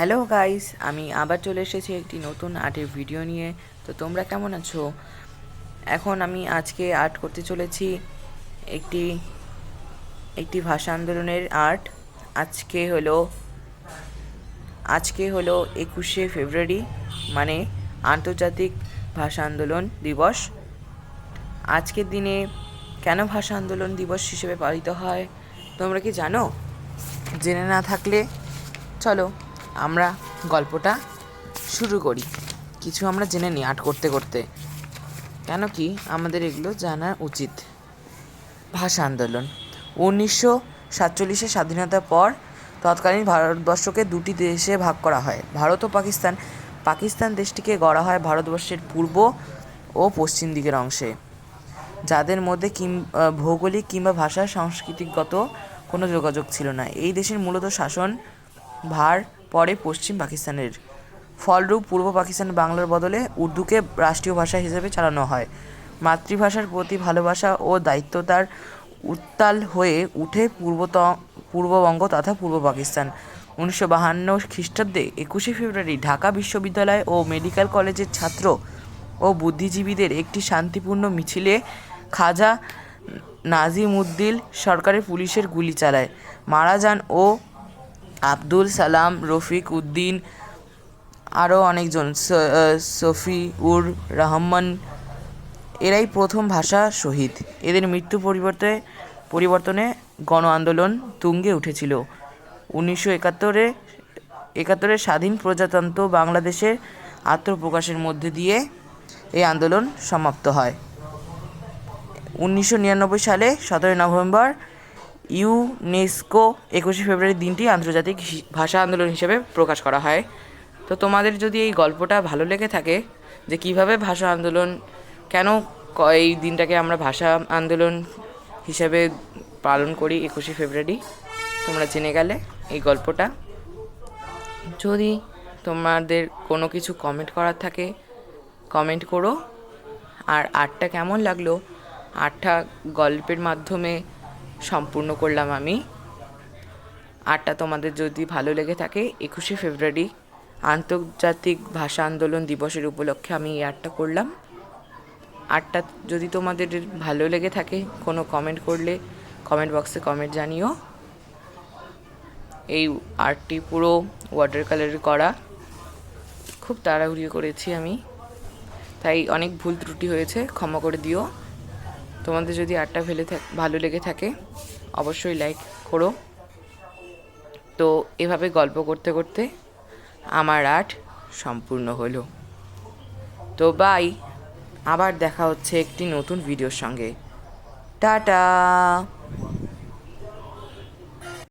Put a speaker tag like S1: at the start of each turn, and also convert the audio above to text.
S1: Hello guys, আমি আবার চলে এসেছি একটি নতুন আর্টের ভিডিও নিয়ে। তো তোমরা কেমন আছো? এখন আমি আজকে আর্ট করতে চলেছি একটি একটি ভাষা আন্দোলনের আর্ট। আজকে হলো আজকে হলো একুশে ফেব্রুয়ারি মানে আন্তর্জাতিক ভাষা আন্দোলন দিবস। আজকের দিনে কেন ভাষা আন্দোলন দিবস হিসেবে পালিত হয়, তোমরা কি জানো? জেনে না থাকলে চলো আমরা গল্পটা শুরু করি। কিছু আমরা জেনে নিই আর্ট করতে করতে। কেন কি আমাদের এগুলো জানা উচিত। ভাষা আন্দোলন। উনিশশো সাতচল্লিশে স্বাধীনতার পর তৎকালীন ভারতবর্ষকে দুটি দেশে ভাগ করা হয়। ভারত ও পাকিস্তান। পাকিস্তান দেশটিকে গড়া হয় ভারতবর্ষের পূর্ব ও পশ্চিম দিকের অংশে। যাদের মধ্যে কিম ভৌগোলিক কিংবা ভাষা, সাংস্কৃতিকগত কোনো যোগাযোগ ছিল না। এই দেশের মূলত শাসন ভার পরে পশ্চিম পাকিস্তানের ফলরূপ পূর্ব পাকিস্তান বাংলার বদলে উর্দুকে রাষ্ট্রীয় ভাষা হিসেবে চালানো হয়। মাতৃভাষার প্রতি ভালোবাসা ও দায়িত্ব তার উত্তাল হয়ে উঠে পূর্বত, পূর্ববঙ্গ তথা পূর্ব পাকিস্তান। উনিশশো বাহান্ন খ্রিস্টাব্দে একুশে ফেব্রুয়ারি ঢাকা বিশ্ববিদ্যালয় ও মেডিকেল কলেজের ছাত্র ও বুদ্ধিজীবীদের একটি শান্তিপূর্ণ মিছিলে খাজা নাজিমুদ্দিন সরকারের পুলিশের গুলি চালায়। মারা যান ও আব্দুল সালাম, রফিক উদ্দিন আরও অনেকজন সফিউর রহমান, এরাই প্রথম ভাষা শহীদ। এদের মৃত্যু পরিবর্তে, পরিবর্তনে গণ আন্দোলন তুঙ্গে উঠেছিল। উনিশশো একাত্তরে একাত্তরের স্বাধীন প্রজাতন্ত্র বাংলাদেশের আত্মপ্রকাশের মধ্যে দিয়ে এই আন্দোলন সমাপ্ত হয়। উনিশশো নিরানব্বই সালে সতেরোই নভেম্বর ইউনেস্কো একুশে ফেব্রুয়ারি দিনটি আন্তর্জাতিক ভাষা আন্দোলন হিসেবে প্রকাশ করা হয়। তো তোমাদের যদি এই গল্পটা ভালো লেগে থাকে, যে কীভাবে ভাষা আন্দোলন, কেন এই দিনটাকে আমরা ভাষা আন্দোলন হিসেবে পালন করি একুশে ফেব্রুয়ারি, তোমরা জেনে গেলে এই গল্পটা। যদি তোমাদের কোনো কিছু কমেন্ট করার থাকে কমেন্ট করো। আর আর্টটা কেমন লাগল? আর্টটা গল্পের মাধ্যমে সম্পূর্ণ করলাম আমি। আটটা তোমাদের যদি ভালো লেগে থাকে, একুশে ফেব্রুয়ারি আন্তর্জাতিক ভাষা আন্দোলন দিবসের উপলক্ষে আমি এই আর্টটা করলাম। আর্টটা যদি তোমাদের ভালো লেগে থাকে, কোনো কমেন্ট করলে কমেন্ট বক্সে কমেন্ট জানিও। এই আর্টটি পুরো ওয়াটার কালারের করা। খুব তাড়াহুড়ি করেছি আমি। তাই অনেক ভুল ত্রুটি হয়েছে, ক্ষমা করে দিও। তোমাদের যদি আর্টটা ভেলে ভালো লেগে থাকে, অবশ্যই লাইক করো। তো এভাবে গল্প করতে করতে আমার আর্ট সম্পূর্ণ হলো। তো বাই আবার দেখা হচ্ছে একটি নতুন ভিডিওর সঙ্গে। টাটা!